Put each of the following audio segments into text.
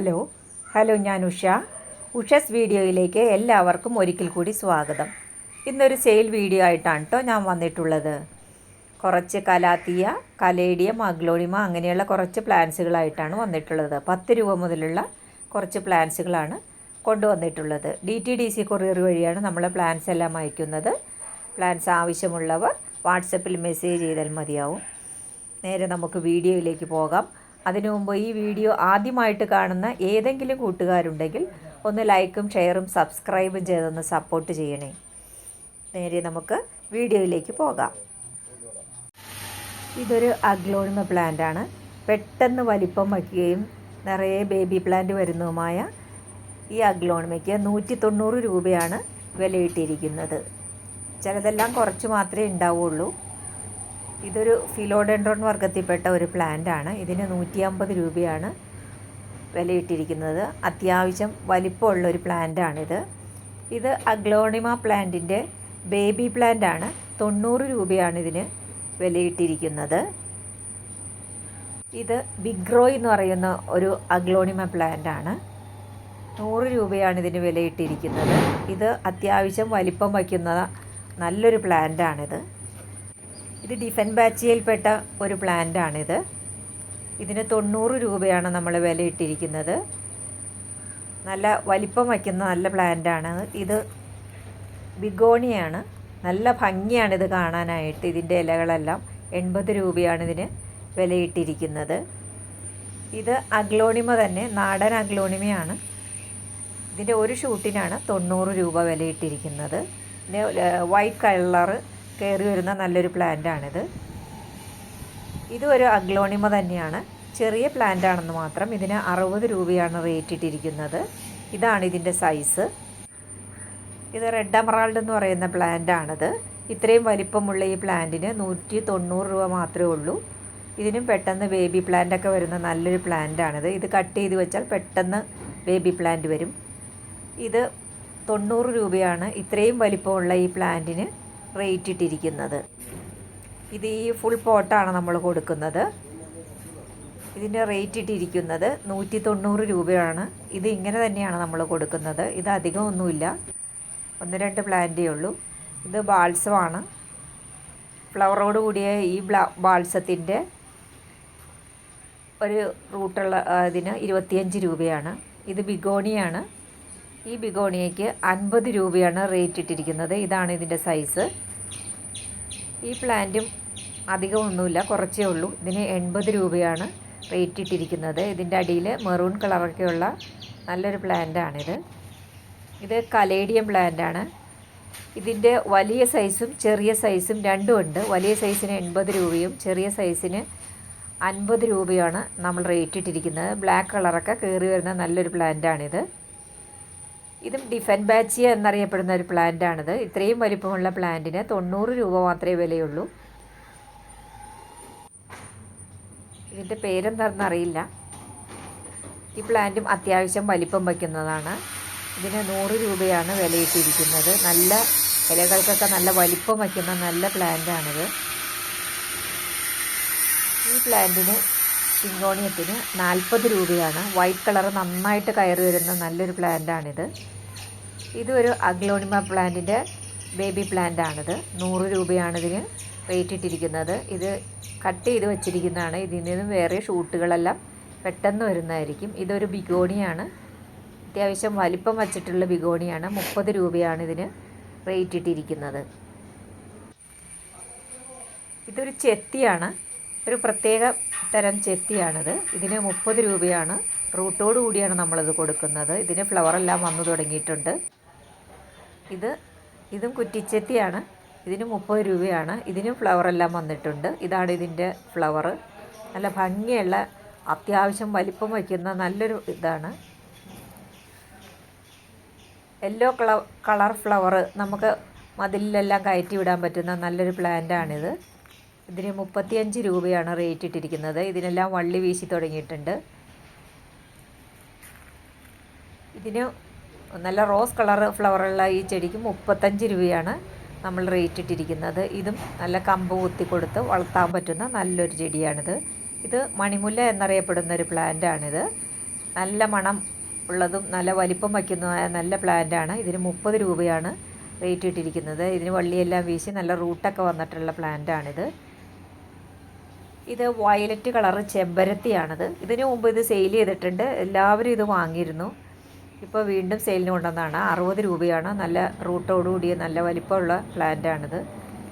Hello hello ഞാൻ ഉഷ. ഉഷസ് വീഡിയോയിലേക്ക് എല്ലാവർക്കും ഒരിക്കൽ കൂടി സ്വാഗതം. ഇന്നൊരു സെയിൽ വീഡിയോ ആയിട്ടാണ് കേട്ടോ ഞാൻ വന്നിട്ടുള്ളത്. കുറച്ച് കലാത്തിയ കലേഡിയ മഗ്ലോണിമ അങ്ങനെയുള്ള കുറച്ച് പ്ലാൻസുകളായിട്ടാണ് വന്നിട്ടുള്ളത്. പത്ത് രൂപ മുതലുള്ള കുറച്ച് പ്ലാൻസുകളാണ് കൊണ്ടുവന്നിട്ടുള്ളത്. D T D C courier വഴിയാണ് നമ്മൾ പ്ലാൻസ് എല്ലാം അയക്കുന്നത്. പ്ലാൻസ് ആവശ്യമുള്ളവർ വാട്സപ്പിൽ മെസ്സേജ് ചെയ്താൽ മതിയാവും. നേരെ നമുക്ക് വീഡിയോയിലേക്ക് പോകാം. അതിനു മുമ്പ് ഈ വീഡിയോ ആദ്യമായിട്ട് കാണുന്ന ഏതെങ്കിലും കൂട്ടുകാരുണ്ടെങ്കിൽ ഒന്ന് ലൈക്കും ഷെയറും സബ്സ്ക്രൈബും ചെയ്തൊന്ന് സപ്പോർട്ട് ചെയ്യണേ. നേരെ നമുക്ക് വീഡിയോയിലേക്ക് പോകാം. ഇതൊരു അഗ്ലോണിമ പ്ലാന്റ് ആണ്. പെട്ടെന്ന് വലിപ്പം വയ്ക്കുകയും നിറയെ ബേബി പ്ലാന്റ് വരുന്നതുമായ ഈ അഗ്ലോണിമയ്ക്ക് നൂറ്റി തൊണ്ണൂറ് രൂപയാണ് വിലയിട്ടിരിക്കുന്നത്. ചിലതെല്ലാം കുറച്ച് മാത്രമേ ഉണ്ടാവുള്ളൂ. ഇതൊരു ഫിലോഡെൻഡ്രോൺ വർഗത്തിൽപ്പെട്ട ഒരു പ്ലാന്റ് ആണ് ഇതിന് നൂറ്റി അമ്പത് രൂപയാണ് വിലയിട്ടിരിക്കുന്നത്. അത്യാവശ്യം വലിപ്പമുള്ള ഒരു പ്ലാന്റ് ആണിത് ഇത് അഗ്ലോണിമ പ്ലാന്റിന്റെ ബേബി പ്ലാന്റ് ആണ് തൊണ്ണൂറ് രൂപയാണ് ഇതിന് വിലയിട്ടിരിക്കുന്നത്. ഇത് ബിഗ്രോ എന്ന് പറയുന്ന ഒരു അഗ്ലോണിമ പ്ലാന്റ് ആണ് നൂറ് രൂപയാണ് ഇതിന് വിലയിട്ടിരിക്കുന്നത്. ഇത് അത്യാവശ്യം വലിപ്പം വയ്ക്കുന്ന നല്ലൊരു പ്ലാന്റ് ആണിത് ഇത് ഡിഫൻ ബാച്ചിയയിൽപ്പെട്ട ഒരു പ്ലാന്റ് ആണിത് ഇതിന് തൊണ്ണൂറ് രൂപയാണ് നമ്മൾ വിലയിട്ടിരിക്കുന്നത്. നല്ല വലിപ്പം വയ്ക്കുന്ന നല്ല പ്ലാന്റാണ്. ഇത് ബിഗോണിയാണ്. നല്ല ഭംഗിയാണ് ഇത് കാണാനായിട്ട്. ഇതിന്റെ ഇലകളെല്ലാം എൺപത് രൂപയാണ് ഇതിന് വിലയിട്ടിരിക്കുന്നത്. ഇത് അഗ്ലോണിമ തന്നെ നാടൻ അഗ്ലോണിമയാണ്. ഇതിന്റെ ഒരു ഷൂട്ടിനാണ് തൊണ്ണൂറ് രൂപ വിലയിട്ടിരിക്കുന്നത്. വൈറ്റ് കളറ് കയറി വരുന്ന നല്ലൊരു പ്ലാന്റാണിത് ഇതും ഒരു അഗ്ലോണിമ തന്നെയാണ്. ചെറിയ പ്ലാന്റ് ആണെന്ന് മാത്രം ഇതിന് അറുപത് രൂപയാണ് റേറ്റ് ഇട്ടിരിക്കുന്നത്. ഇതാണ് ഇതിന്റെ സൈസ് ഇത് റെഡ് അമറാൾഡ് എന്ന് പറയുന്ന പ്ലാന്റ് ആണിത്. ഇത്രയും വലിപ്പമുള്ള ഈ പ്ലാന്റിന് നൂറ്റി തൊണ്ണൂറ് രൂപ മാത്രമേ ഉള്ളൂ. ഇതിനും പെട്ടെന്ന് ബേബി പ്ലാന്റ് ഒക്കെ വരുന്ന നല്ലൊരു പ്ലാന്റ് ആണിത്. ഇത് കട്ട് ചെയ്ത് വെച്ചാൽ പെട്ടെന്ന് ബേബി പ്ലാന്റ് വരും. ഇത് തൊണ്ണൂറ് രൂപയാണ് ഇത്രയും വലിപ്പമുള്ള ഈ പ്ലാന്റിന് റേറ്റ് ഇട്ടിരിക്കുന്നത്. ഇത് ഈ ഫുൾ പോട്ടാണ് നമ്മൾ കൊടുക്കുന്നത്. ഇതിന്റെ റേറ്റ് ഇട്ടിരിക്കുന്നത് നൂറ്റി തൊണ്ണൂറ് രൂപയാണ്. ഇത് ഇങ്ങനെ തന്നെയാണ് നമ്മൾ കൊടുക്കുന്നത്. ഇത് അധികമൊന്നുമില്ല ഒന്ന് രണ്ട് പ്ലാന്റേ ഉള്ളൂ. ഇത് ബാൾസമാണ് ഫ്ലവറോട് കൂടിയ ഈ ബ്ലാ ബാൾസത്തിന്റെ ഒരു റൂട്ടുള്ള ഇതിന് ഇരുപത്തിയഞ്ച് രൂപയാണ്. ഇത് ബിഗോണിയാണ്. ഈ ബിഗോണിയയ്ക്ക് അൻപത് രൂപയാണ് റേറ്റ് ഇട്ടിരിക്കുന്നത്. ഇതാണ് ഇതിന്റെ സൈസ് ഈ പ്ലാന്റും അധികമൊന്നുമില്ല കുറച്ചേ ഉള്ളൂ. ഇതിന് എൺപത് രൂപയാണ് റേറ്റ് ഇട്ടിരിക്കുന്നത്. ഇതിന്റെ അടിയിൽ മെറൂൺ കളറൊക്കെയുള്ള നല്ലൊരു പ്ലാന്റാണിത് ഇത് കലേഡിയം പ്ലാന്റാണ് ഇതിന്റെ വലിയ സൈസും ചെറിയ സൈസും രണ്ടും ഉണ്ട്. വലിയ സൈസിന് എൺപത് രൂപയും ചെറിയ സൈസിന് അൻപത് രൂപയാണ് നമ്മൾ റേറ്റ് ഇട്ടിരിക്കുന്നത്. ബ്ലാക്ക് കളറൊക്കെ കയറി വരുന്ന നല്ലൊരു പ്ലാന്റാണിത് ഇതും ഡിഫൻ ബാച്ചിയ എന്നറിയപ്പെടുന്ന ഒരു പ്ലാന്റാണിത് ഇത്രയും വലിപ്പമുള്ള പ്ലാന്റിന് തൊണ്ണൂറ് രൂപ മാത്രമേ വിലയുള്ളൂ. ഇതിന്റെ പേരെന്താണെന്നറിയില്ല. ഈ പ്ലാന്റും അത്യാവശ്യം വലിപ്പം വയ്ക്കുന്നതാണ്. ഇതിന് നൂറ് രൂപയാണ് വിലയിട്ടിരിക്കുന്നത്. നല്ല ഇലകൾക്കൊക്കെ നല്ല വലിപ്പം വയ്ക്കുന്ന നല്ല പ്ലാന്റാണിത് ഈ പ്ലാന്റിന് സിങ്കോണിയത്തിന് നാൽപ്പത് രൂപയാണ്. വൈറ്റ് കളർ നന്നായിട്ട് കയറി വരുന്ന നല്ലൊരു പ്ലാന്റാണിത്. ഇതൊരു അഗ്ലോണിമ പ്ലാന്റിന്റെ ബേബി പ്ലാന്റ് ആണിത് നൂറ് രൂപയാണ് ഇതിന് റേറ്റ് ഇട്ടിരിക്കുന്നത്. ഇത് കട്ട് ചെയ്ത് വെച്ചിരിക്കുന്നതാണ്. ഇതിൽ നിന്നും വേറെ ഷൂട്ടുകളെല്ലാം പെട്ടെന്ന് വരുന്നതായിരിക്കും. ഇതൊരു ബിഗോണിയാണ്. അത്യാവശ്യം വലിപ്പം വച്ചിട്ടുള്ള ബിഗോണിയാണ്. മുപ്പത് രൂപയാണ് ഇതിന് റേറ്റ് ഇട്ടിരിക്കുന്നത്. ഇതൊരു ചെത്തിയാണ്. ഒരു പ്രത്യേക തരം ചെത്തിയാണിത്. ഇതിന് മുപ്പത് രൂപയാണ്. റൂട്ടോട് കൂടിയാണ് നമ്മളിത് കൊടുക്കുന്നത്. ഇതിന് ഫ്ലവറെല്ലാം വന്നു തുടങ്ങിയിട്ടുണ്ട്. ഇത് ഇതും കുറ്റിച്ചെത്തിയാണ്. ഇതിന് മുപ്പത് രൂപയാണ്. ഇതിനും ഫ്ലവറെല്ലാം വന്നിട്ടുണ്ട്. ഇതാണ് ഇതിന്റെ ഫ്ലവർ നല്ല ഭംഗിയുള്ള അത്യാവശ്യം വലിപ്പം വയ്ക്കുന്ന നല്ലൊരു ഇതാണ്. യെല്ലോ കളർ കളർ ഫ്ലവർ നമുക്ക് മതിലിലെല്ലാം കയറ്റി വിടാൻ പറ്റുന്ന നല്ലൊരു പ്ലാന്റാണിത് ഇതിന് മുപ്പത്തിയഞ്ച് രൂപയാണ് റേറ്റ് ഇട്ടിരിക്കുന്നത്. ഇതിനെല്ലാം വള്ളി വീശി തുടങ്ങിയിട്ടുണ്ട്. ഇതിന് നല്ല റോസ് കളർ ഫ്ലവറുള്ള ഈ ചെടിക്ക് മുപ്പത്തഞ്ച് രൂപയാണ് നമ്മൾ റേറ്റ് ഇട്ടിരിക്കുന്നത്. ഇതും നല്ല കമ്പ് കുത്തി കൊടുത്ത് വളർത്താൻ പറ്റുന്ന നല്ലൊരു ചെടിയാണിത്. ഇത് മണിമുല്ല എന്നറിയപ്പെടുന്ന ഒരു പ്ലാന്റാണിത് നല്ല മണം ഉള്ളതും നല്ല വലിപ്പം വയ്ക്കുന്നതുമായ നല്ല പ്ലാന്റ് ആണ്. ഇതിന് മുപ്പത് രൂപയാണ് റേറ്റ് ഇട്ടിരിക്കുന്നത്. ഇതിന് വള്ളിയെല്ലാം വീശി നല്ല റൂട്ടൊക്കെ വന്നിട്ടുള്ള പ്ലാന്റാണിത് ഇത് വയലറ്റ് കളർ ചെമ്പരത്തിയാണത്. ഇതിനു മുമ്പ് ഇത് സെയിൽ ചെയ്തിട്ടുണ്ട്. എല്ലാവരും ഇത് വാങ്ങിയിരുന്നു. ഇപ്പോൾ വീണ്ടും സെയിലിന് കൊണ്ടുവന്നതാണ്. അറുപത് രൂപയാണ്. നല്ല റൂട്ടോടുകൂടിയ നല്ല വലിപ്പമുള്ള പ്ലാന്റാണിത്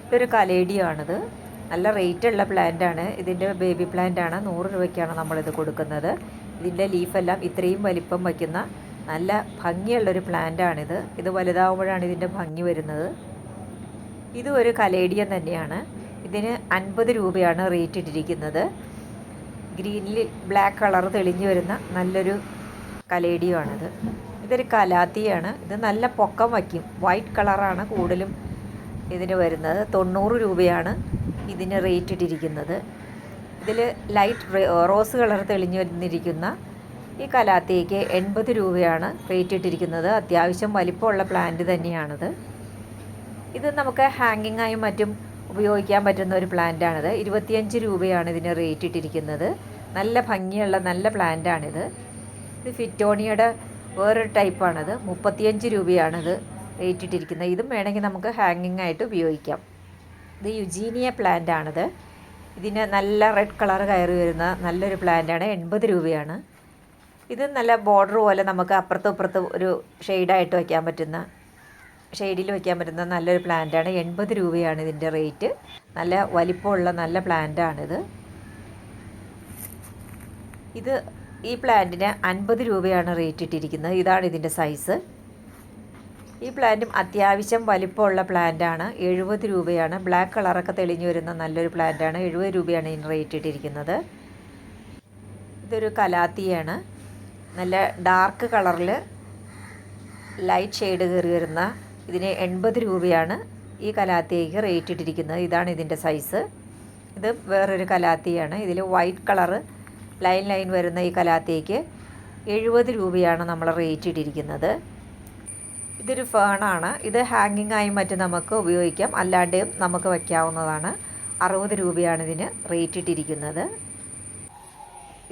ഇതൊരു കലേഡിയാണിത് നല്ല റേറ്റുള്ള പ്ലാന്റാണ് ഇതിന്റെ ബേബി പ്ലാന്റാണ് നൂറ് രൂപയ്ക്കാണ് നമ്മളിത് കൊടുക്കുന്നത്. ഇതിന്റെ ലീഫെല്ലാം ഇത്രയും വലിപ്പം വയ്ക്കുന്ന നല്ല ഭംഗിയുള്ളൊരു പ്ലാന്റാണിത് ഇത് വലുതാവുമ്പോഴാണ് ഇതിന്റെ ഭംഗി വരുന്നത്. ഇതും ഒരു കലേഡിയൻ തന്നെയാണ്. ഇതിന് അൻപത് രൂപയാണ് റേറ്റ് ഇട്ടിരിക്കുന്നത്. ഗ്രീനിൽ ബ്ലാക്ക് കളർ തെളിഞ്ഞു വരുന്ന നല്ലൊരു കലേഡിയമാണിത് ഇതൊരു കലാത്തിയാണ്. ഇത് നല്ല പൊക്കം വയ്ക്കും. വൈറ്റ് കളറാണ് കൂടുതലും ഇതിന് വരുന്നത്. തൊണ്ണൂറ് രൂപയാണ് ഇതിന് റേറ്റ് ഇട്ടിരിക്കുന്നത്. ഇതിൽ ലൈറ്റ് റോസ് കളർ തെളിഞ്ഞു വന്നിരിക്കുന്ന ഈ കലാത്തിക്ക് എൺപത് രൂപയാണ് റേറ്റ് ഇട്ടിരിക്കുന്നത്. അത്യാവശ്യം വലിപ്പമുള്ള പ്ലാന്റ് തന്നെയാണിത്. ഇത് നമുക്ക് ഹാങ്ങിങ്ങായും മറ്റും ഉപയോഗിക്കാൻ പറ്റുന്ന ഒരു പ്ലാന്റാണിത്. ഇരുപത്തിയഞ്ച് രൂപയാണ് ഇതിന് റേറ്റ് ഇട്ടിരിക്കുന്നത്. നല്ല ഭംഗിയുള്ള നല്ല പ്ലാന്റാണിത്. ഇത് ഫിറ്റോണിയുടെ വേറൊരു ടൈപ്പാണിത്. മുപ്പത്തിയഞ്ച് രൂപയാണിത് റേറ്റ് ഇട്ടിരിക്കുന്നത്. ഇതും വേണമെങ്കിൽ നമുക്ക് ഹാങ്ങിങ് ആയിട്ട് ഉപയോഗിക്കാം. ഇത് യുജീനിയ പ്ലാന്റ് ആണിത് ഇതിന് നല്ല റെഡ് കളർ കയറി വരുന്ന നല്ലൊരു പ്ലാന്റാണ്. എൺപത് രൂപയാണ്. ഇത് നല്ല ബോർഡർ പോലെ നമുക്ക് അപ്പുറത്തും ഇപ്പുറത്തും ഒരു ഷെയ്ഡായിട്ട് വയ്ക്കാൻ പറ്റുന്ന ഷെയ്ഡിൽ വയ്ക്കാൻ പറ്റുന്ന നല്ലൊരു പ്ലാന്റാണ്. എൺപത് രൂപയാണ് ഇതിന്റെ റേറ്റ്. നല്ല വലിപ്പമുള്ള നല്ല പ്ലാന്റാണിത്. ഇത് ഈ പ്ലാന്റിന് അൻപത് രൂപയാണ് റേറ്റ് ഇട്ടിരിക്കുന്നത്. ഇതാണ് ഇതിന്റെ സൈസ്. ഈ പ്ലാന്റും അത്യാവശ്യം വലിപ്പമുള്ള പ്ലാന്റാണ്. എഴുപത് രൂപയാണ്. ബ്ലാക്ക് കളറൊക്കെ തെളിഞ്ഞു വരുന്ന നല്ലൊരു പ്ലാന്റാണ്. എഴുപത് രൂപയാണ് ഇതിന് റേറ്റ് ഇട്ടിരിക്കുന്നത്. ഇതൊരു കലാത്തിയാണ്. നല്ല ഡാർക്ക് കളറിൽ ലൈറ്റ് ഷെയ്ഡ് കയറി വരുന്ന ഇതിന് എൺപത് രൂപയാണ് ഈ കലാത്തിയേക്ക് റേറ്റ് ഇട്ടിരിക്കുന്നത്. ഇതാണ് ഇതിന്റെ സൈസ് ഇത് വേറൊരു കലാത്തിയാണ്. ഇതിൽ വൈറ്റ് കളറ് ലൈൻ ലൈൻ വരുന്ന ഈ കലാത്തിയേക്ക് എഴുപത് രൂപയാണ് നമ്മൾ റേറ്റ് ഇട്ടിരിക്കുന്നത്. ഇതൊരു ഫേണാണ് ഇത് ഹാങ്ങിങ് ആയി മറ്റും നമുക്ക് ഉപയോഗിക്കാം. അല്ലാണ്ടും നമുക്ക് വയ്ക്കാവുന്നതാണ്. അറുപത് രൂപയാണ് ഇതിന് റേറ്റ് ഇട്ടിരിക്കുന്നത്.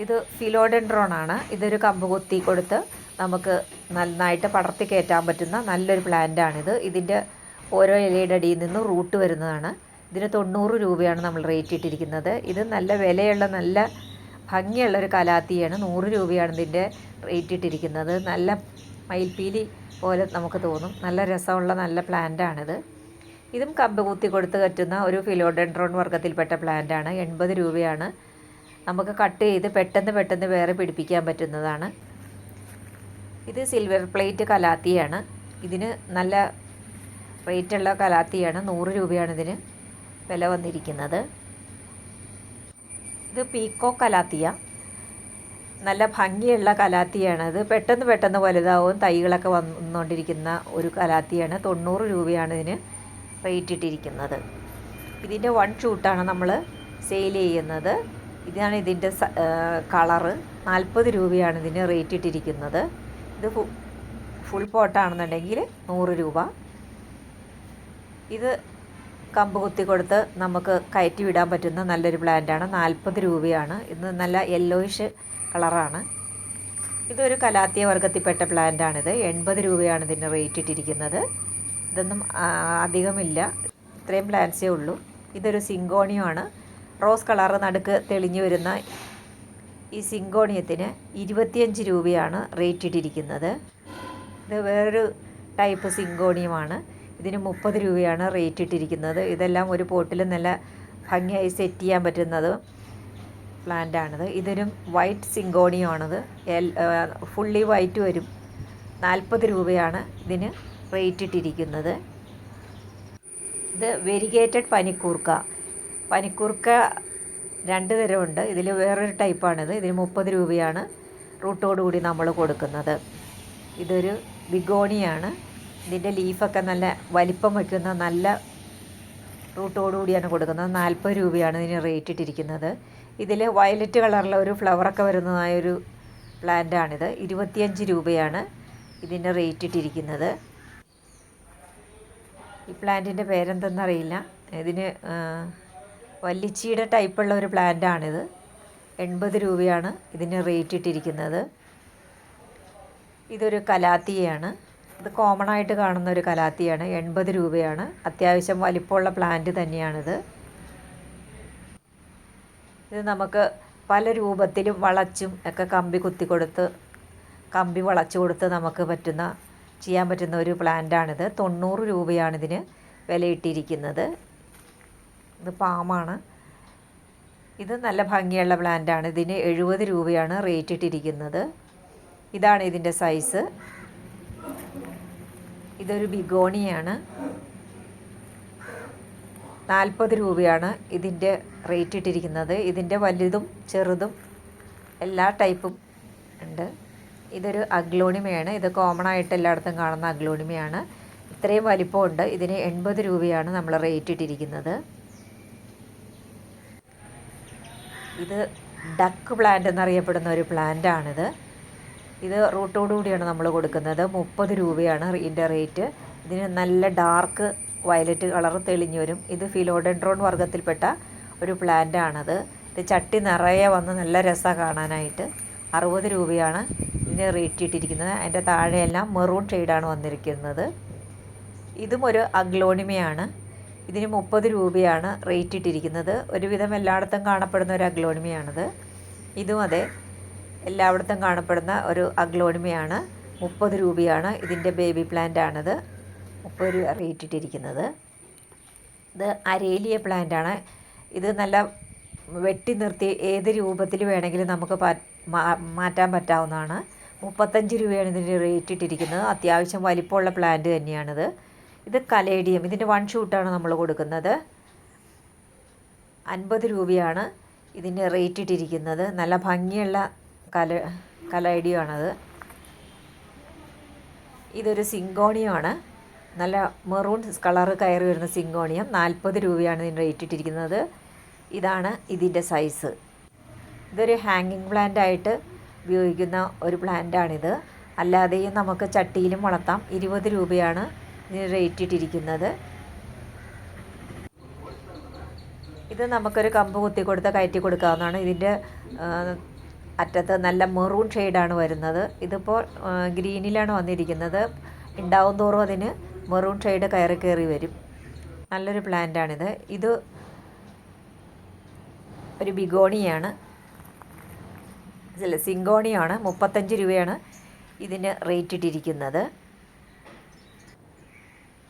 ഇത് ഫിലോഡെൻഡ്രോൺ ആണ്. ഇതൊരു കമ്പ് കൊത്തി കൊടുത്ത് നമുക്ക് നന്നായിട്ട് പടർത്തി കയറ്റാൻ പറ്റുന്ന നല്ലൊരു പ്ലാന്റാണിത്. ഇതിന്റെ ഓരോ ഇലയുടെ അടിയിൽ നിന്നും റൂട്ട് വരുന്നതാണ്. ഇതിന് തൊണ്ണൂറ് രൂപയാണ് നമ്മൾ റേറ്റ് ഇട്ടിരിക്കുന്നത്. ഇത് നല്ല വിലയുള്ള നല്ല ഭംഗിയുള്ള ഒരു കലാത്തിയാണ്. നൂറ് രൂപയാണ് ഇതിന്റെ റേറ്റ് ഇട്ടിരിക്കുന്നത്. നല്ല മയിൽപ്പീലി പോലെ നമുക്ക് തോന്നും. നല്ല രസമുള്ള നല്ല പ്ലാന്റാണിത്. ഇതും കമ്പ് കുത്തി കൊടുത്ത് കറ്റുന്ന ഒരു ഫിലോഡെൻഡ്രോൺ വർഗത്തിൽപ്പെട്ട പ്ലാന്റാണ്. എൺപത് രൂപയാണ്. നമുക്ക് കട്ട് ചെയ്ത് പെട്ടെന്ന് പെട്ടെന്ന് വേറെ പിടിപ്പിക്കാൻ പറ്റുന്നതാണ്. ഇത് സിൽവർ പ്ലേറ്റ് കലാത്തിയാണ്. ഇതിന് നല്ല റേറ്റുള്ള കലാത്തിയാണ്. നൂറ് രൂപയാണ് ഇതിന് വില വന്നിരിക്കുന്നത്. ഇത് പീക്കോ കലാത്തിയ. നല്ല ഭംഗിയുള്ള കലാത്തിയാണ്. ഇത് പെട്ടെന്ന് പെട്ടെന്ന് വലുതാവും. തൈകളൊക്കെ വന്നുകൊണ്ടിരിക്കുന്ന ഒരു കലാത്തിയാണ്. തൊണ്ണൂറ് രൂപയാണ് ഇതിന് റേറ്റ് ഇട്ടിരിക്കുന്നത്. ഇതിന്റെ വൺ ഷൂട്ടാണ് നമ്മൾ സെയിൽ ചെയ്യുന്നത്. ഇതാണ് ഇതിന്റെ കളറ് നാൽപ്പത് രൂപയാണ് ഇതിന് റേറ്റ് ഇട്ടിരിക്കുന്നത്. ഇത് ഫുൾ പോട്ടാണെന്നുണ്ടെങ്കിൽ നൂറ് രൂപ. ഇത് കമ്പ് കുത്തി കൊടുത്ത് നമുക്ക് കയറ്റി വിടാൻ പറ്റുന്ന നല്ലൊരു പ്ലാന്റാണ് നാൽപ്പത് രൂപയാണ്. ഇത് നല്ല യെല്ലോയിഷ് കളറാണ് ഇതൊരു കലാത്തിയ വർഗത്തിൽപ്പെട്ട പ്ലാന്റാണിത് എൺപത് രൂപയാണ് ഇതിന്റെ റേറ്റ് ഇട്ടിരിക്കുന്നത്. ഇതൊന്നും അധികമില്ല. ഇത്രയും പ്ലാന്റ്സേ ഉള്ളൂ. ഇതൊരു സിങ്കോണിയമാണ്. റോസ് കളറ് നടുക്ക് തെളിഞ്ഞു വരുന്ന ഈ സിങ്കോണിയത്തിന് ഇരുപത്തിയഞ്ച് രൂപയാണ് റേറ്റ് ഇട്ടിരിക്കുന്നത്. ഇത് വേറൊരു ടൈപ്പ് സിങ്കോണിയമാണ്. ഇതിന് മുപ്പത് രൂപയാണ് റേറ്റ് ഇട്ടിരിക്കുന്നത്. ഇതെല്ലാം ഒരു പോട്ടിൽ നല്ല ഭംഗിയായി സെറ്റ് ചെയ്യാൻ പറ്റുന്നത് പ്ലാന്റാണിത് ഇതൊരു വൈറ്റ് സിങ്കോണിയമാണിത് എൽ ഫുള്ളി വൈറ്റ് വരും. നാൽപ്പത് രൂപയാണ് ഇതിന് റേറ്റ് ഇട്ടിരിക്കുന്നത്. ഇത് വെരിഗേറ്റഡ് പനിക്കൂർക്ക. പനിക്കൂർക്ക രണ്ട് തരമുണ്ട്. ഇതിൽ വേറൊരു ടൈപ്പാണിത്. ഇതിന് മുപ്പത് രൂപയാണ് റൂട്ടോടുകൂടി നമ്മൾ കൊടുക്കുന്നത്. ഇതൊരു ബിഗോണിയാണ്. ഇതിന്റെ ലീഫൊക്കെ നല്ല വലിപ്പം വയ്ക്കുന്ന നല്ല റൂട്ടോടുകൂടിയാണ് കൊടുക്കുന്നത്. നാൽപ്പത് രൂപയാണ് ഇതിന് റേറ്റ് ഇട്ടിരിക്കുന്നത്. ഇതിൽ വയലറ്റ് കളറിലെ ഒരു ഫ്ലവറൊക്കെ വരുന്നതായൊരു പ്ലാന്റാണിത്. ഇരുപത്തിയഞ്ച് രൂപയാണ് ഇതിന്റെ റേറ്റ് ഇട്ടിരിക്കുന്നത്. ഈ പ്ലാന്റിന്റെ പേരെന്തെന്നറിയില്ല. ഇതിന് വല്ലിച്ചിയുടെ ടൈപ്പുള്ള ഒരു പ്ലാന്റാണിത് എൺപത് രൂപയാണ് ഇതിന് റേറ്റ് ഇട്ടിരിക്കുന്നത്. ഇതൊരു കലാത്തിയാണ് ഇത് കോമൺ ആയിട്ട് കാണുന്ന ഒരു കലാത്തിയാണ്. എൺപത് രൂപയാണ്. അത്യാവശ്യം വലിപ്പമുള്ള പ്ലാന്റ് തന്നെയാണിത്. ഇത് നമുക്ക് പല രൂപത്തിലും വളച്ചും ഒക്കെ കമ്പി കുത്തി കൊടുത്ത് കമ്പി വളച്ചു കൊടുത്ത് നമുക്ക് പറ്റുന്ന ചെയ്യാൻ പറ്റുന്ന ഒരു പ്ലാന്റാണിത് തൊണ്ണൂറ് രൂപയാണ് ഇതിന് വിലയിട്ടിരിക്കുന്നത്. ഇത് പാമാണ്. ഇത് നല്ല ഭംഗിയുള്ള പ്ലാന്റാണ് ഇതിന് എഴുപത് രൂപയാണ് റേറ്റ് ഇട്ടിരിക്കുന്നത്. ഇതാണ് ഇതിന്റെ സൈസ് ഇതൊരു ബിഗോണിയാണ്. നാൽപ്പത് രൂപയാണ് ഇതിന്റെ റേറ്റ് ഇട്ടിരിക്കുന്നത്. ഇതിന്റെ വലുതും ചെറുതും എല്ലാ ടൈപ്പും ഉണ്ട്. ഇതൊരു അഗ്ലോണിമയാണ്. ഇത് കോമൺ ആയിട്ട് എല്ലായിടത്തും കാണുന്ന അഗ്ലോണിമയാണ്. ഇത്രയും വലിപ്പമുണ്ട്. ഇതിന് എൺപത് രൂപയാണ് നമ്മൾ റേറ്റ് ഇട്ടിരിക്കുന്നത്. ഇത് ഡക്ക് പ്ലാന്റ് എന്നറിയപ്പെടുന്ന ഒരു പ്ലാന്റാണിത് ഇത് റൂട്ടോടുകൂടിയാണ് നമ്മൾ കൊടുക്കുന്നത്. മുപ്പത് രൂപയാണ് ഇതിന്റെ റേറ്റ് ഇതിന് നല്ല ഡാർക്ക് വയലറ്റ് കളർ തെളിഞ്ഞു വരും. ഇത് ഫിലോഡെൻഡ്രോൺ വർഗത്തിൽപ്പെട്ട ഒരു പ്ലാന്റ് ആണത്. ഇത് ചട്ടി നിറയെ വന്ന് നല്ല രസമാണ് കാണാനായിട്ട്. അറുപത് രൂപയാണ് ഇതിന് റേറ്റ് ഇട്ടിരിക്കുന്നത്. അതിന്റെ താഴെയെല്ലാം മെറൂൺ ഷെയ്ഡാണ് വന്നിരിക്കുന്നത്. ഇതും ഒരു അഗ്ലോണിമയാണ്. ഇതിന് മുപ്പത് രൂപയാണ് റേറ്റ് ഇട്ടിരിക്കുന്നത്. ഒരുവിധം എല്ലായിടത്തും കാണപ്പെടുന്ന ഒരു അഗ്ലോണിമയാണിത്. ഇതും അതെ എല്ലായിടത്തും കാണപ്പെടുന്ന ഒരു അഗ്ലോണിമയാണ്. മുപ്പത് രൂപയാണ് ഇതിന്റെ ബേബി പ്ലാന്റ് ആണിത്. മുപ്പത് രൂപ റേറ്റ് ഇട്ടിരിക്കുന്നത്. ഇത് അരേലിയ പ്ലാന്റ് ആണ്. ഇത് നല്ല വെട്ടി നിർത്തി ഏത് രൂപത്തിൽ വേണമെങ്കിലും നമുക്ക് മാറ്റാൻ പറ്റാവുന്നതാണ്. മുപ്പത്തഞ്ച് രൂപയാണ് ഇതിന്റെ റേറ്റ് ഇട്ടിരിക്കുന്നത്. അത്യാവശ്യം വലിപ്പമുള്ള പ്ലാന്റ് തന്നെയാണിത്. ഇത് കലേഡിയം. ഇതിന്റെ വൺ ഷൂട്ടാണ് നമ്മൾ കൊടുക്കുന്നത്. അൻപത് രൂപയാണ് ഇതിന്റെ റേറ്റ് ഇട്ടിരിക്കുന്നത്. നല്ല ഭംഗിയുള്ള കല കലേഡിയമാണത്. ഇതൊരു സിങ്കോണിയമാണ്. നല്ല മെറൂൺ കളർ കയറി വരുന്ന സിങ്കോണിയം. നാൽപ്പത് രൂപയാണ് ഇതിന് റേറ്റ് ഇട്ടിരിക്കുന്നത്. ഇതാണ് ഇതിന്റെ സൈസ് ഇതൊരു ഹാങ്ങിങ് പ്ലാന്റ് ആയിട്ട് ഉപയോഗിക്കുന്ന ഒരു പ്ലാന്റാണിത് അല്ലാതെയും നമുക്ക് ചട്ടിയിലും വളർത്താം. ഇരുപത് രൂപയാണ് റേറ്റ് ഇട്ടിരിക്കുന്നത് ഇത് നമുക്കൊരു കമ്പ് കുത്തി കൊടുത്ത് കയറ്റി കൊടുക്കാവുന്നതാണ് ഇതിന്റെ അറ്റത്ത് നല്ല മെറൂൺ ഷെയ്ഡാണ് വരുന്നത്. ഇതിപ്പോൾ ഗ്രീനിലാണ് വന്നിരിക്കുന്നത്. ഉണ്ടാവും തോറും അതിന് മെറൂൺ ഷെയ്ഡ് കയറി കയറി വരും. നല്ലൊരു പ്ലാന്റാണിത്. ഇത് ഒരു ബിഗോണിയാണ്. സിങ്കോണിയാണ്. മുപ്പത്തഞ്ച് രൂപയാണ് ഇതിന് റേറ്റ് ഇട്ടിരിക്കുന്നത്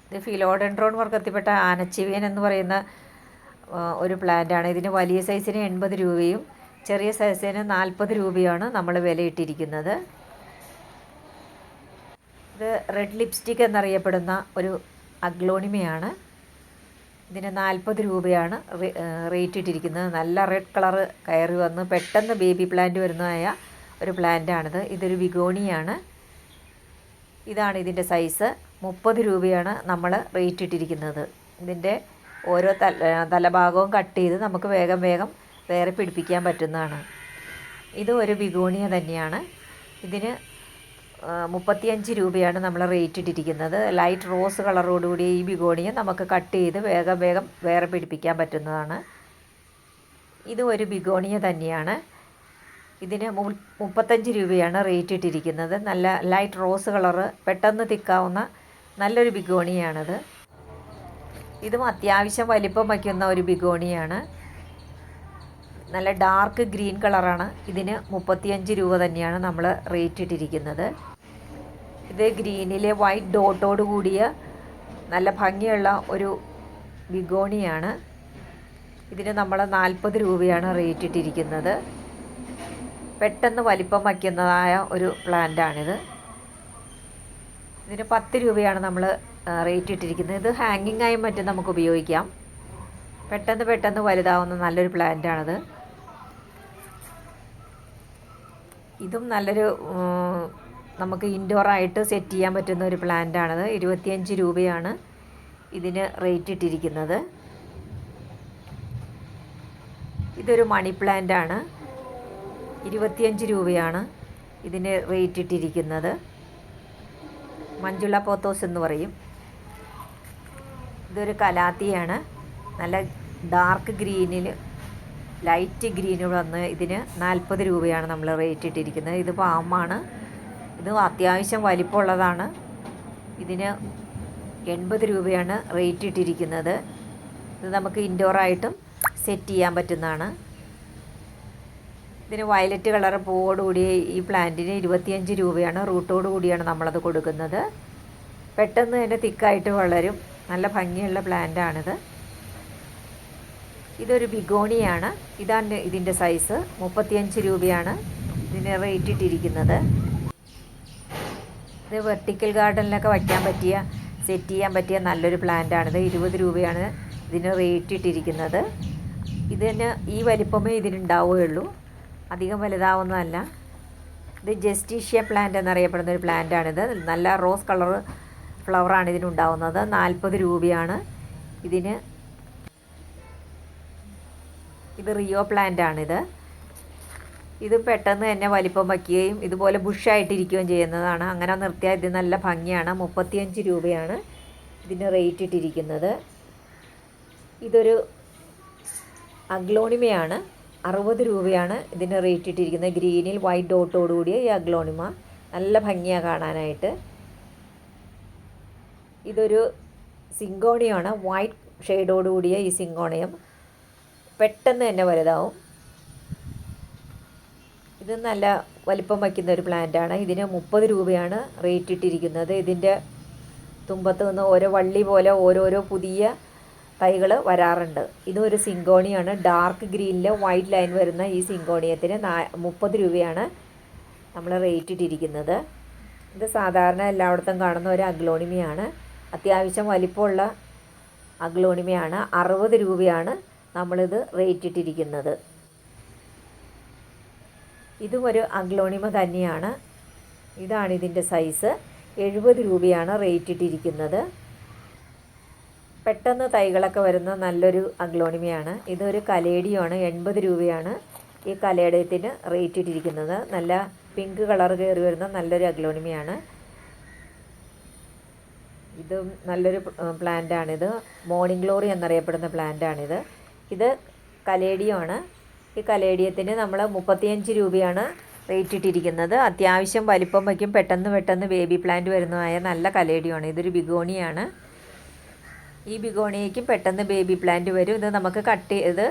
ഇത് ഫിലോഡെൻഡ്രോൺ വർഗത്തിൽപ്പെട്ട ആനച്ചിവിയൻ എന്ന് പറയുന്ന ഒരു പ്ലാന്റാണ്. ഇതിന് വലിയ സൈസിന് എൺപത് രൂപയും ചെറിയ സൈസിന് നാൽപ്പത് രൂപയാണ് നമ്മൾ വിലയിട്ടിരിക്കുന്നത്. ഇത് റെഡ് ലിപ്സ്റ്റിക് എന്നറിയപ്പെടുന്ന ഒരു അഗ്ലോണിമയാണ്. ഇതിന് നാൽപ്പത് രൂപയാണ് റേറ്റ് ഇട്ടിരിക്കുന്നത്. നല്ല റെഡ് കളർ കയറി വന്ന് പെട്ടെന്ന് ബേബി പ്ലാന്റ് വരുന്നതായ ഒരു പ്ലാന്റാണിത്. ഇതൊരു വിഗോണിയാണ്. ഇതാണ് ഇതിന്റെ സൈസ്. മുപ്പത് രൂപയാണ് നമ്മൾ റേറ്റ് ഇട്ടിരിക്കുന്നത്. ഇതിന്റെ ഓരോ തല തലഭാഗവും കട്ട് ചെയ്ത് നമുക്ക് വേഗം വേഗം വേറെ പിടിപ്പിക്കാൻ പറ്റുന്നതാണ്. ഇത് ഒരു ബിഗോണിയ തന്നെയാണ്. ഇതിന് മുപ്പത്തിയഞ്ച് രൂപയാണ് നമ്മൾ റേറ്റ് ഇട്ടിരിക്കുന്നത്. ലൈറ്റ് റോസ് കളറോടുകൂടി ഈ ബിഗോണിയ നമുക്ക് കട്ട് ചെയ്ത് വേഗം വേഗം വേറെ പിടിപ്പിക്കാൻ പറ്റുന്നതാണ്. ഇത് ഒരു ബിഗോണിയ തന്നെയാണ്. ഇതിന് മുപ്പത്തഞ്ച് രൂപയാണ് റേറ്റ് ഇട്ടിരിക്കുന്നത്. നല്ല ലൈറ്റ് റോസ് കളറ് പെട്ടെന്ന് തിക്കാവുന്ന നല്ലൊരു ബിഗോണിയാണത്. ഇതും അത്യാവശ്യം വലിപ്പം വയ്ക്കുന്ന ഒരു ബിഗോണിയാണ്. നല്ല ഡാർക്ക് ഗ്രീൻ കളറാണ് ഇതിന് മുപ്പത്തിയഞ്ച് രൂപ തന്നെയാണ് നമ്മൾ റേറ്റ് ഇട്ടിരിക്കുന്നത്. ഇത് ഗ്രീനിലെ വൈറ്റ് ഡോട്ടോട് കൂടിയ നല്ല ഭംഗിയുള്ള ഒരു ബിഗോണിയാണ്. ഇതിന് നമ്മൾ നാൽപ്പത് രൂപയാണ് റേറ്റ് ഇട്ടിരിക്കുന്നത്. പെട്ടെന്ന് വലിപ്പം വയ്ക്കുന്നതായ ഒരു പ്ലാന്റാണിത്. ഇതിന് പത്ത് രൂപയാണ് നമ്മൾ റേറ്റ് ഇട്ടിരിക്കുന്നത്. ഇത് ഹാങ്ങിങ് ആയും മറ്റും നമുക്ക് ഉപയോഗിക്കാം. പെട്ടെന്ന് പെട്ടെന്ന് വലുതാവുന്ന നല്ലൊരു പ്ലാന്റാണിത്. ഇതും നല്ലൊരു നമുക്ക് ഇൻഡോറായിട്ട് സെറ്റ് ചെയ്യാൻ പറ്റുന്ന ഒരു പ്ലാന്റാണിത്. ഇരുപത്തിയഞ്ച് രൂപയാണ് ഇതിന് റേറ്റ് ഇട്ടിരിക്കുന്നത്. ഇതൊരു മണി പ്ലാന്റാണ്. ഇരുപത്തിയഞ്ച് രൂപയാണ് ഇതിന് റേറ്റ് ഇട്ടിരിക്കുന്നത്. മഞ്ജുള പോത്തോസ് എന്ന് പറയും. ഇതൊരു കലാത്തിയാണ്. നല്ല ഡാർക്ക് ഗ്രീനിൽ ലൈറ്റ് ഗ്രീനിൽ വന്ന് ഇതിന് നാൽപ്പത് രൂപയാണ് നമ്മൾ റേറ്റ് ഇട്ടിരിക്കുന്നത്. ഇത് പാമ്പാണ്. ഇത് അത്യാവശ്യം വലിപ്പമുള്ളതാണ്. ഇതിന് എൺപത് രൂപയാണ് റേറ്റ് ഇട്ടിരിക്കുന്നത്. ഇത് നമുക്ക് ഇൻഡോറായിട്ടും സെറ്റ് ചെയ്യാൻ പറ്റുന്നതാണ്. ഇതിന് വയലറ്റ് കളർ പൂവോടുകൂടി ഈ പ്ലാന്റിന് ഇരുപത്തിയഞ്ച് രൂപയാണ്. റൂട്ടോട് കൂടിയാണ് നമ്മളത് കൊടുക്കുന്നത്. പെട്ടെന്ന് തന്നെ തിക്കായിട്ട് വളരും. നല്ല ഭംഗിയുള്ള പ്ലാന്റാണിത് ഇതൊരു ബിഗോണിയാണ്. ഇതാണ് ഇതിന്റെ സൈസ് മുപ്പത്തിയഞ്ച് രൂപയാണ് ഇതിന് റേറ്റ് ഇട്ടിരിക്കുന്നത്. ഇത് വെർട്ടിക്കൽ ഗാർഡനിലൊക്കെ വയ്ക്കാൻ പറ്റിയ സെറ്റ് ചെയ്യാൻ പറ്റിയ നല്ലൊരു പ്ലാന്റാണിത് ഇരുപത് രൂപയാണ് ഇതിന് റേറ്റ് ഇട്ടിരിക്കുന്നത്. ഇതിന് ഈ വലിപ്പമേ ഇതിനുണ്ടാവുകയുള്ളൂ. അധികം വലുതാവുന്നതല്ല. ഇത് ജസ്റ്റീഷ്യ പ്ലാന്റ് എന്നറിയപ്പെടുന്ന ഒരു പ്ലാന്റാണിത് നല്ല റോസ് കളർ ഫ്ലവറാണ് ഇതിനുണ്ടാവുന്നത്. നാൽപ്പത് രൂപയാണ്. ഇതിന് ഇത് റിയോ പ്ലാന്റ് ആണിത്. ഇത് പെട്ടെന്ന് തന്നെ വലിപ്പം വയ്ക്കുകയും ഇതുപോലെ ബുഷായിട്ടിരിക്കുകയും ചെയ്യുന്നതാണ്. അങ്ങനെ നിർത്തിയാൽ ഇത് നല്ല ഭംഗിയാണ്. മുപ്പത്തിയഞ്ച് രൂപയാണ് ഇതിന് റേറ്റ് ഇട്ടിരിക്കുന്നത്. ഇതൊരു അഗ്ലോണിമയാണ്. അറുപത് രൂപയാണ് ഇതിന് റേറ്റ് ഇട്ടിരിക്കുന്നത്. ഗ്രീനിൽ വൈറ്റ് ഡോട്ടോട് കൂടിയ ഈ അഗ്ലോണിമ. നല്ല ഭംഗിയാണ് കാണാനായിട്ട്. ഇതൊരു സിങ്കോണിയാണ്. വൈറ്റ് ഷെയ്ഡോട് കൂടിയ ഈ സിങ്കോണിയം. പെട്ടെന്ന് തന്നെ വലുതാവും. ഇത് നല്ല വലിപ്പം വയ്ക്കുന്ന ഒരു പ്ലാന്റാണ് ഇതിന് മുപ്പത് രൂപയാണ് റേറ്റ് ഇട്ടിരിക്കുന്നത്. ഇതിന്റെ തുമ്പത്ത് നിന്ന് ഓരോ വള്ളി പോലെ ഓരോരോ പുതിയ തൈകൾ വരാറുണ്ട്. ഇതൊരു സിങ്കോണിയാണ്. ഡാർക്ക് ഗ്രീനിൽ വൈറ്റ് ലൈൻ വരുന്ന ഈ സിങ്കോണിയത്തിന് മുപ്പത് രൂപയാണ് നമ്മൾ റേറ്റ് ഇട്ടിരിക്കുന്നത്. ഇത് സാധാരണ എല്ലായിടത്തും കാണുന്ന ഒരു അഗ്ലോണിമയാണ്. അത്യാവശ്യം വലിപ്പമുള്ള അഗ്ലോണിമയാണ്. അറുപത് രൂപയാണ് നമ്മളിത് റേറ്റ് ഇട്ടിരിക്കുന്നത്. ഇതും ഒരു അഗ്ലോണിമ തന്നെയാണ്. ഇതാണ് ഇതിന്റെ സൈസ്. എഴുപത് രൂപയാണ് റേറ്റ് ഇട്ടിരിക്കുന്നത്. പെട്ടെന്ന് തൈകളൊക്കെ വരുന്ന നല്ലൊരു അഗ്ലോണിമയാണ്. ഇതൊരു കലേഡിയാണ് എൺപത് രൂപയാണ് ഈ കലേഡയത്തിന് റേറ്റ് ഇട്ടിരിക്കുന്നത്. നല്ല പിങ്ക് കളർ കയറി വരുന്ന നല്ലൊരു അഗ്ലോണിമയാണ്. ഇതും നല്ലൊരു പ്ലാന്റാണിത്. മോർണിംഗ് ഗ്ലോറി എന്നറിയപ്പെടുന്ന പ്ലാന്റാണിത്. ഇത് കലേഡിയമാണ്. ഈ കലേഡിയത്തിന് നമ്മൾ മുപ്പത്തിയഞ്ച് രൂപയാണ് റേറ്റ് ഇട്ടിരിക്കുന്നത്. അത്യാവശ്യം വലിപ്പം വയ്ക്കും. പെട്ടെന്ന് പെട്ടെന്ന് ബേബി പ്ലാന്റ് വരുന്നതായ നല്ല കലേഡിയമാണ്. ഇതൊരു ബിഗോണിയാണ്. ഈ ബിഗോണിയയ്ക്കും പെട്ടെന്ന് ബേബി പ്ലാന്റ് വരും. ഇത് നമുക്ക് കട്ട് ചെയ്ത്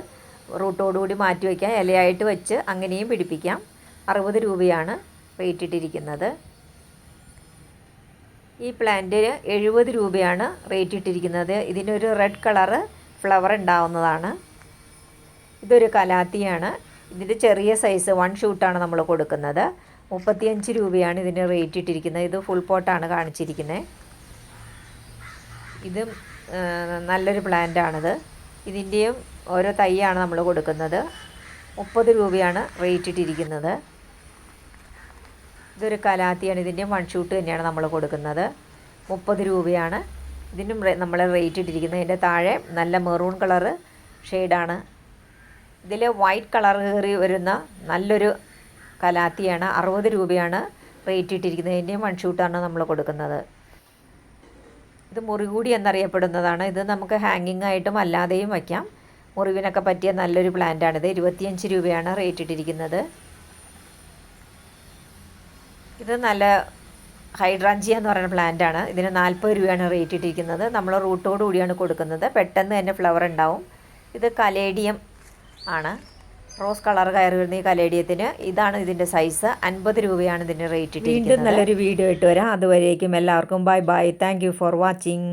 റൂട്ടോടുകൂടി മാറ്റി വയ്ക്കാം ഇലയായിട്ട് വെച്ച് അങ്ങനെയും പിടിപ്പിക്കാം. അറുപത് രൂപയാണ് റേറ്റ് ഇട്ടിരിക്കുന്നത്. ഈ പ്ലാന്റിന് എഴുപത് രൂപയാണ് റേറ്റ് ഇട്ടിരിക്കുന്നത്. ഇതിനൊരു റെഡ് കളറ് ഫ്ലവർ ഉണ്ടാവുന്നതാണ്. ഇതൊരു കലാത്തിയാണ്. ഇതിന്റെ ചെറിയ സൈസ് വൺ ഷൂട്ടാണ് നമ്മൾ കൊടുക്കുന്നത്. മുപ്പത്തിയഞ്ച് രൂപയാണ് ഇതിന് റേറ്റ് ഇട്ടിരിക്കുന്നത്. ഇത് ഫുൾ പോട്ടാണ് കാണിച്ചിരിക്കുന്നത് ഇതും നല്ലൊരു പ്ലാന്റാണിത് ഇതിന്റെയും ഓരോ തൈയാണ് നമ്മൾ കൊടുക്കുന്നത്. മുപ്പത് രൂപയാണ് റേറ്റ് ഇട്ടിരിക്കുന്നത്. ഇതൊരു കലാത്തിയാണ്. ഇതിന്റെയും വൺ ഷൂട്ട് തന്നെയാണ് നമ്മൾ കൊടുക്കുന്നത്. മുപ്പത് രൂപയാണ്. ഇതിനും നമ്മൾ റേറ്റ് ഇട്ടിരിക്കുന്നത്. ഇതിന്റെ താഴെ നല്ല മെറൂൺ കളറ് ഷെയ്ഡാണ്. ഇതിൽ വൈറ്റ് കളർ കയറി വരുന്ന നല്ലൊരു കലാത്തിയാണ്. അറുപത് രൂപയാണ് റേറ്റ് ഇട്ടിരിക്കുന്നത്. ഇതിന്റെയും വൺ ഷൂട്ടാണ് നമ്മൾ കൊടുക്കുന്നത്. ഇത് മുറികൂടി എന്നറിയപ്പെടുന്നതാണ്. ഇത് നമുക്ക് ഹാങ്ങിങ് ആയിട്ടും അല്ലാതെയും വയ്ക്കാം. മുറിവിനൊക്കെ പറ്റിയ നല്ലൊരു പ്ലാന്റാണിത് ഇരുപത്തിയഞ്ച് രൂപയാണ് റേറ്റ് ഇട്ടിരിക്കുന്നത്. ഇത് നല്ല ഹൈഡ്രാഞ്ചിയ എന്ന് പറയുന്ന പ്ലാന്റാണ് ഇതിന് നാൽപ്പത് രൂപയാണ് റേറ്റ് ഇട്ടിരിക്കുന്നത്. നമ്മൾ റൂട്ടോടുകൂടിയാണ് കൊടുക്കുന്നത്. പെട്ടെന്ന് തന്നെ ഫ്ലവർ ഉണ്ടാവും. ഇത് കലേഡിയം ആണ്. റോസ് കളർ കയറി വരുന്ന ഈ കലേഡിയത്തിന് ഇതാണ് ഇതിന്റെ സൈസ് അൻപത് രൂപയാണ് ഇതിന്റെ റേറ്റ് വീണ്ടും നല്ലൊരു വീഡിയോ ഇട്ട് വരാം. അതുവരേക്കും എല്ലാവർക്കും. Bye bye thank you for watching